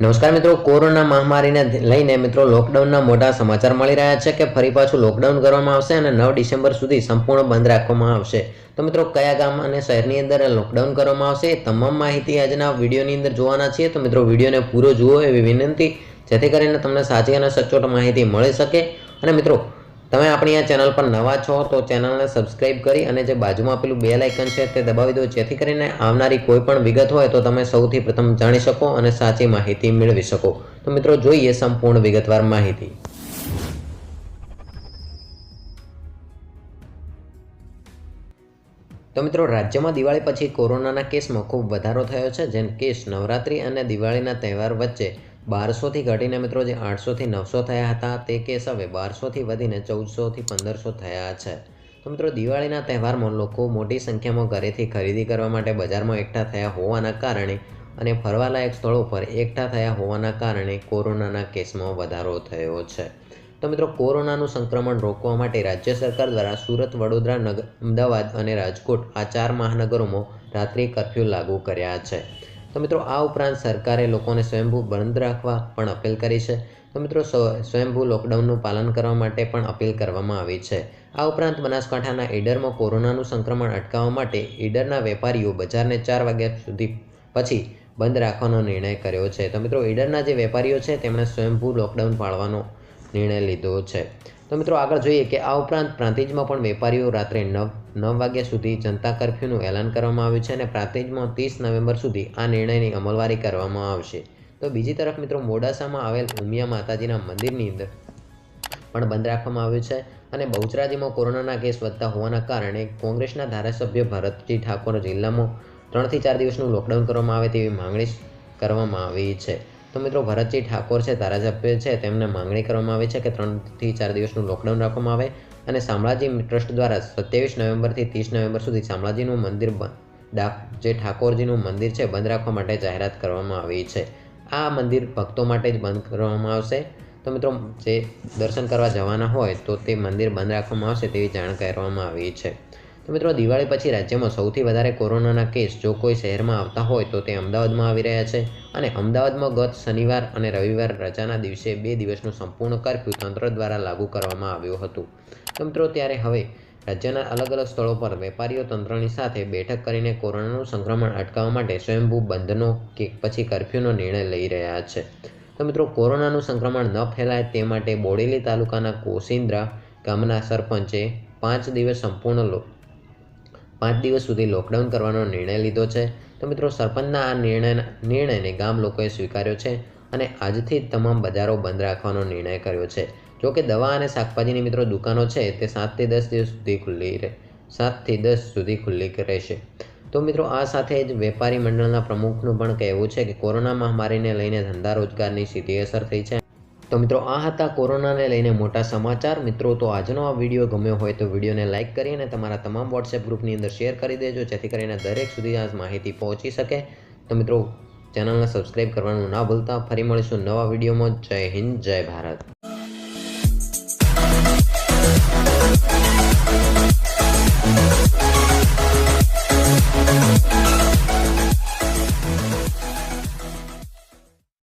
નમસ્કાર મિત્રો, કોરોના મહામારીને લઈને મિત્રો લોકડાઉનના મોટા સમાચાર મળી રહ્યા છે કે ફરી પાછું લોકડાઉન કરવામાં આવશે અને નવ ડિસેમ્બર સુધી સંપૂર્ણ બંધ રાખવામાં આવશે. તો મિત્રો, કયા ગામ અને શહેરની અંદર લોકડાઉન કરવામાં આવશે એ તમામ માહિતી આજના વિડીયોની અંદર જોવાના છીએ. તો મિત્રો, વિડીયોને પૂરો જુઓ એવી વિનંતી, જેથી કરીને તમને સાચી અને સચોટ માહિતી મળી શકે. અને મિત્રો તમે આપણી આ ચેનલ પર નવા છો તો ચેનલને સબસ્ક્રાઇબ કરી અને જે બાજુમાં પેલું બે લાઇકન છે તે દબાવી દો, જેથી કરીને આવનારી કોઈ પણ વિગત હોય તો તમે સૌથી પ્રથમ જાણી શકો અને સાચી માહિતી મેળવી શકો. તો મિત્રો, જોઈએ સંપૂર્ણ વિગતવાર માહિતી. તો મિત્રો, રાજ્યમાં દિવાળી પછી કોરોનાના કેસમાં ખૂબ વધારો થયો છે, જેમ કેસ નવરાત્રી અને દિવાળીના તહેવાર વચ્ચે બારસોથી ઘટીને મિત્રો જે આઠસોથી નવસો થયા હતા તે કેસ હવે બારસોથી વધીને ચૌદસોથી પંદરસો થયા છે. તો મિત્રો દિવાળીના તહેવારમાં લોકો મોટી સંખ્યામાં ઘરેથી ખરીદી કરવા માટે બજારમાં એકઠા થયા હોવાના કારણે અને ફરવાલાયક સ્થળો પર એકઠા થયા હોવાના કારણે કોરોનાના કેસમાં વધારો થયો છે. તો મિત્રો કોરોનાનું સંક્રમણ રોકવા માટે રાજ્ય સરકાર દ્વારા સુરત, વડોદરા નગર અમદાવાદ અને રાજકોટ આ ચાર મહાનગરોમાં રાત્રિ કર્ફ્યુ લાગુ કર્યા છે. તો મિત્રો, આ ઉપરાંત સરકારે લોકોને સ્વયંભૂ બંધ રાખવા પણ અપીલ કરી છે. તો મિત્રો સ્વયંભૂ લોકડાઉનનું પાલન કરવા માટે પણ અપીલ કરવામાં આવી છે. આ ઉપરાંત બનાસકાંઠાના ઈડરમાં કોરોનાનું સંક્રમણ અટકાવવા માટે ઈડરના વેપારીઓ બજારને ચાર વાગ્યા સુધી પછી બંધ રાખવાનો નિર્ણય કર્યો છે. તો મિત્રો, ઈડરના જે વેપારીઓ છે, તેમણે સ્વયંભૂ લોકડાઉન પાળવાનો નિર્ણય લીધો છે. તો મિત્રો આગળ જોઈએ કે આ ઉપરાંત પ્રાંતિજમાં પણ વેપારીઓ રાત્રે નવ નવ વાગ્યા સુધી જનતા કરફ્યુનું એલાન કરવામાં આવ્યું છે અને પ્રાંતિજમાં ત્રીસ નવેમ્બર સુધી આ નિર્ણયની અમલવારી કરવામાં આવશે. તો બીજી તરફ મિત્રો મોડાસામાં આવેલ ઉમિયા માતાજીના મંદિરની અંદર પણ બંધ રાખવામાં આવ્યું છે અને બહુચરાજીમાં કોરોનાના કેસ વધતા હોવાના કારણે કોંગ્રેસના ધારાસભ્ય ભરતજી ઠાકોર જિલ્લામાં ત્રણથી ચાર દિવસનું લોકડાઉન કરવામાં આવે તેવી માંગણી કરવામાં આવી છે. તો મિત્રો ભરતજી ઠાકોર છે, ધારાસભ્ય છે, તેમને માંગણી કરવામાં આવી છે કે ત્રણથી ચાર દિવસનું લોકડાઉન રાખવામાં આવે અને શામળાજી ટ્રસ્ટ દ્વારા સત્યાવીસ નવેમ્બરથી ત્રીસ નવેમ્બર સુધી શામળાજીનું મંદિર જે ઠાકોરજીનું મંદિર છે, બંધ રાખવા માટે જાહેરાત કરવામાં આવી છે. આ મંદિર ભક્તો માટે જ બંધ કરવામાં આવશે. તો મિત્રો, જે દર્શન કરવા જવાના હોય તો તે મંદિર બંધ રાખવામાં આવશે તેવી જાણ કરવામાં આવી છે. તો મિત્રો, દિવાળી પછી રાજ્યમાં સૌથી વધારે કોરોનાના કેસ જો કોઈ શહેરમાં આવતા હોય તો તે અમદાવાદમાં આવી રહ્યા છે. અને અમદાવાદમાં ગત શનિવાર અને રવિવાર રજાના દિવસે બે દિવસનું સંપૂર્ણ કર્ફ્યુ તંત્ર દ્વારા લાગુ કરવામાં આવ્યું હતું. તો મિત્રો, ત્યારે હવે રાજ્યના અલગ અલગ સ્થળો પર વેપારીઓ તંત્રની સાથે બેઠક કરીને કોરોનાનું સંક્રમણ અટકાવવા માટે સ્વયંભૂ બંધનો કે પછી કર્ફ્યુનો નિર્ણય લઈ રહ્યા છે. તો મિત્રો, કોરોનાનું સંક્રમણ ન ફેલાય તે માટે બોડેલી તાલુકાના કોસિન્દ્રા ગામના સરપંચે પાંચ દિવસ સંપૂર્ણ પાંચ દિવસ સુધી લોકડાઉન કરવાનો નિર્ણય લીધો છે. તો મિત્રો, સરપંચના આ નિર્ણય નિર્ણયને ગામ લોકોએ સ્વીકાર્યો છે અને આજથી જ તમામ બજારો બંધ રાખવાનો નિર્ણય કર્યો છે. જો કે દવા અને શાકભાજીની મિત્રો દુકાનો છે તે સાતથી દસ દિવસ સુધી ખુલ્લી રહે, સાતથી દસ સુધી ખુલ્લી રહેશે. તો મિત્રો, આ સાથે જ વેપારી મંડળના પ્રમુખનું પણ કહેવું છે કે કોરોના મહામારીને લઈને ધંધા રોજગારની સીધી અસર થઈ છે. તો મિત્રો, આ હતા કોરોનાને લઈને મોટા સમાચાર. મિત્રો, તો આજનો આ વીડિયો ગમ્યો હોય તો વિડીયોને લાઇક કરી અને તમારા તમામ વોટ્સએપ ગ્રુપની અંદર શેર કરી દેજો, જેથી કરીને દરેક સુધી આ માહિતી પહોંચી શકે. તો મિત્રો, ચેનલને સબસ્ક્રાઈબ કરવાનું ના ભૂલતા. ફરી મળીશું નવા વિડીયોમાં. જય હિન્દ, જય ભારત.